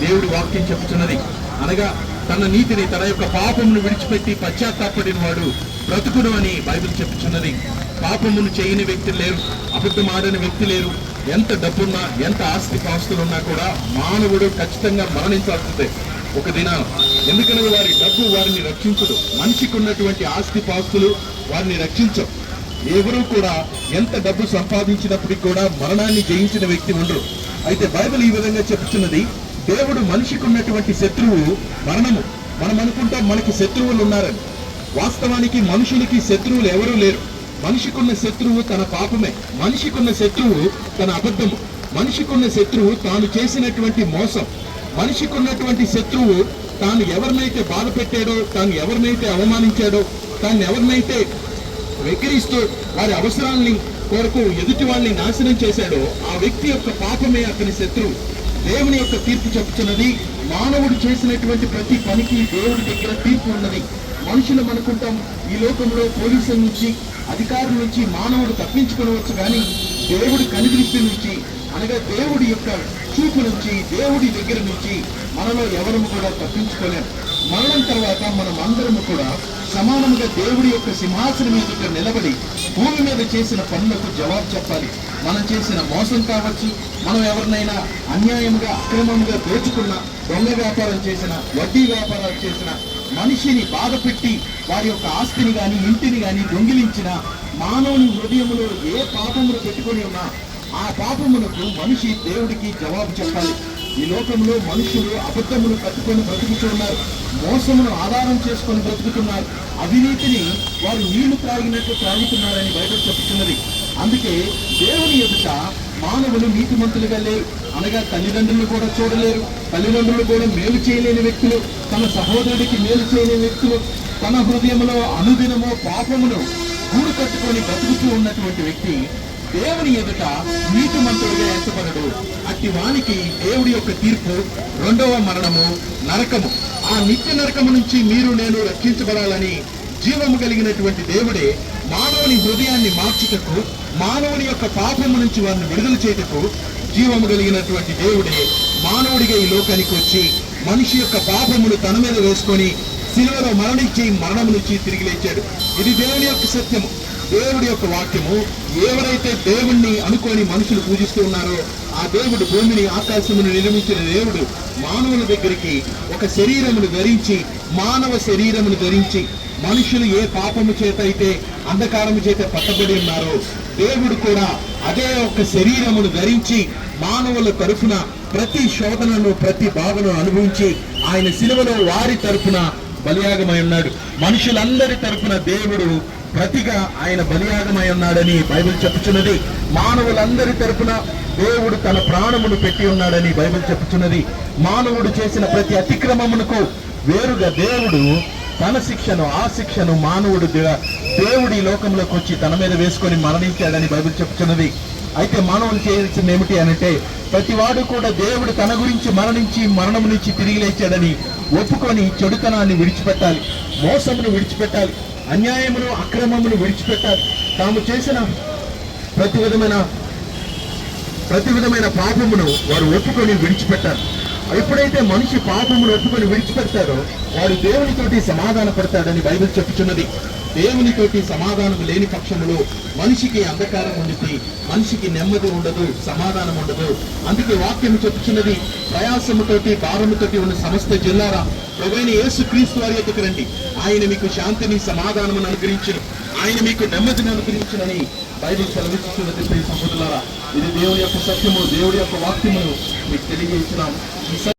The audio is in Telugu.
దేవుడి వాక్యం చెప్తున్నది. అనగా తన నీతిని తన యొక్క పాపమును విడిచిపెట్టి పశ్చాత్తాపడిన వాడు బ్రతుకును అని బైబిల్ చెప్పుచున్నది పాపమును చేయని వ్యక్తి లేరు అబద్ధం ఆడని వ్యక్తి లేరు. ఎంత డబ్బున్నా ఎంత ఆస్తి పాస్తులున్నా కూడా మానవుడు ఖచ్చితంగా మరణించాల్సిందే. ఒక దిన ఎందుకనగా వారి డబ్బు వారిని రక్షించదు. మనిషికి ఉన్నటువంటి ఆస్తి పాస్తులు వారిని రక్షించవు. ఎవరూ కూడా ఎంత డబ్బు సంపాదించినప్పటికీ కూడా మరణాన్ని జయించిన వ్యక్తి ఉండరు. అయితే బైబిల్ ఈ విధంగా చెప్తున్నది దేవుడు మనిషికి ఉన్నటువంటి శత్రువు మరణము. మనం అనుకుంటాం మనకి శత్రువులు ఉన్నారని. వాస్తవానికి మనుషులకి శత్రువులు ఎవరూ లేరు. మనిషికున్న శత్రువు తన పాపమే. మనిషికున్న శత్రువు తన అబద్ధము. మనిషికున్న శత్రువు తాను చేసినటువంటి మోసం. మనిషికున్నటువంటి శత్రువు తాను ఎవరినైతే బాధ పెట్టాడో తాను ఎవరినైతే అవమానించాడో తాను ఎవరినైతే వెక్కిరిస్తూ వారి అవసరాల్ని కొరకు ఎదుటి వాళ్ళని నాశనం చేశాడో ఆ వ్యక్తి యొక్క పాపమే అతని శత్రువు. దేవుని యొక్క తీర్పు చెప్తున్నది మానవుడు చేసినటువంటి ప్రతి పనికి దేవుడి దగ్గర తీర్పు ఉన్నది. మనుషులు అనుకుంటాం ఈ లోకంలో పోలీసుల నుంచి అధికారుల నుంచి మానవుడు తప్పించుకోవచ్చు కానీ దేవుడి కనిదృష్టి నుంచి అనగా దేవుడి యొక్క చూపు నుంచి దేవుడి దగ్గర నుంచి మనలో ఎవరము కూడా తప్పించుకోలేం. మరణం తర్వాత మనం అందరము కూడా సమానముగా దేవుడి యొక్క సింహాసనం ఎదుట నిలబడి భూమి మీద చేసిన పనులకు జవాబు చెప్పాలి. మనం చేసిన మోసం కావచ్చు మనం ఎవరినైనా అన్యాయంగా అక్రమంగా దోచుకున్న దొంగ వ్యాపారం చేసిన వడ్డీ వ్యాపారాలు చేసిన మనిషిని బాధ పెట్టి వారి యొక్క ఆస్తిని గాని ఇంటిని గాని దొంగిలించిన మానవుని హృదయంలో ఏ పాపములు పెట్టుకొని ఉన్నా ఆ పాపములకు మనిషి దేవుడికి జవాబు చెప్పాలి. ఈ లోకంలో మనుషులు అబద్ధములు కట్టుకొని బ్రతుకుతున్నారు మోసమును ఆధారం చేసుకొని బ్రతుకుతున్నారు. అవినీతిని వారు నీళ్ళు త్రాగినట్లు త్రాగుతున్నారని బయట చెప్తున్నది. అందుకే దేవుని ఎదుట మానవులు నీతిమంతులుగా లేరు. అనగా తల్లిదండ్రులు కూడా చూడలేరు. తల్లిదండ్రులు కూడా మేలు చేయలేని వ్యక్తులు. తన సహోదరుడికి మేలు చేయలేని వ్యక్తులు. తన హృదయంలో అనుదినమో పాపమును గూడు కట్టుకొని బ్రతుకుతూ ఉన్నటువంటి వ్యక్తి దేవుని ఎదుట నీతిమంతుడిగా ఎంచబడడు అట్టి వానికి దేవుడి యొక్క తీర్పు రెండవ మరణము నరకము. ఆ నిత్య నరకము నుంచి మీరు నేను రక్షించబడాలని జీవము కలిగినటువంటి దేవుడే మానవుని హృదయాన్ని మార్చుటకు మానవుని యొక్క పాపము నుంచి వారిని విడుదల చేయుటకు జీవము కలిగినటువంటి దేవుడే మానవుడిగా ఈ లోకానికి వచ్చి మనిషి యొక్క పాపమును తన మీద వేసుకొని సిలువలో మరణించి మరణము నుంచి తిరిగి లేచాడు. ఇది దేవుని యొక్క సత్యము. దేవుడి యొక్క వాక్యము ఎవరైతే దేవుణ్ణి అనుకొని మనుషులు పూజిస్తూ ఉన్నారో ఆ దేవుడు భూమిని ఆకాశమును నిర్మించిన దేవుడు మానవుల దగ్గరికి ఒక శరీరమును ధరించి మానవ శరీరమును ధరించి మనుషులు ఏ పాపము చేత అయితే అంధకారము చేత పట్టబడి ఉన్నారో దేవుడు కూడా అదే ఒక శరీరమును ధరించి మానవుల తరఫున ప్రతి శోధనను ప్రతి బాధను అనుభవించి ఆయన శిలువలో వారి తరఫున బలియాగమై ఉన్నాడు. మనుషులందరి తరఫున దేవుడు ప్రతిగా ఆయన బలియాగమై ఉన్నాడని బైబిల్ చెప్పుచున్నది. మానవులందరి తరపున దేవుడు తన ప్రాణమును పెట్టి ఉన్నాడని బైబిల్ చెప్పుచున్నది. మానవుడు చేసిన ప్రతి అతిక్రమమునకు వేరుగా దేవుడు తన శిక్షను ఆ శిక్షను మానవుడు దేవుడి ఈ లోకంలోకి వచ్చి తన మీద వేసుకొని మరణించాడని బైబిల్ చెప్పుచున్నది. అయితే మానవులు చేయాల్సింది ఏమిటి అనంటే ప్రతివాడు కూడా దేవుడు తన గురించి మరణించి మరణము నుంచి తిరిగి లేచాడని ఒప్పుకొని చెడుతనాన్ని విడిచిపెట్టాలి మోసమును విడిచిపెట్టాలి అన్యాయమును అక్రమమును విడిచిపెట్టాలి తాము చేసిన ప్రతి విధమైన ప్రతి విధమైన పాపమును వారు ఒప్పుకొని విడిచిపెట్టారు. ఎప్పుడైతే మనిషి పాపమును ఒప్పుకొని విడిచిపెడతారో వాడు దేవునితోటి సమాధాన పడతాడని బైబిల్ చెప్పుచున్నది. దేవునితోటి సమాధానం లేని పక్షంలో మనిషికి అంధకారం ఉండితే మనిషికి నెమ్మది ఉండదు సమాధానం ఉండదు. అందుకే వాక్యం చెప్పుచున్నది ప్రయాసముతోటి భారముతోటి ఉన్న సమస్త జిల్లారా ప్రవైన యేసు క్రీస్తు వారి యొక్కకు రండి. ఆయన మీకు శాంతిని సమాధానమును అనుగ్రహించను. ఆయన మీకు నెమ్మదిని అనుగ్రహించునని బైబిల్ సెలవిస్తున్నది ప్రియ సహోదరులారా. ఇది దేవుడి యొక్క సత్యము దేవుడి యొక్క వాక్యమును మీకు తెలియజేస్తున్నాం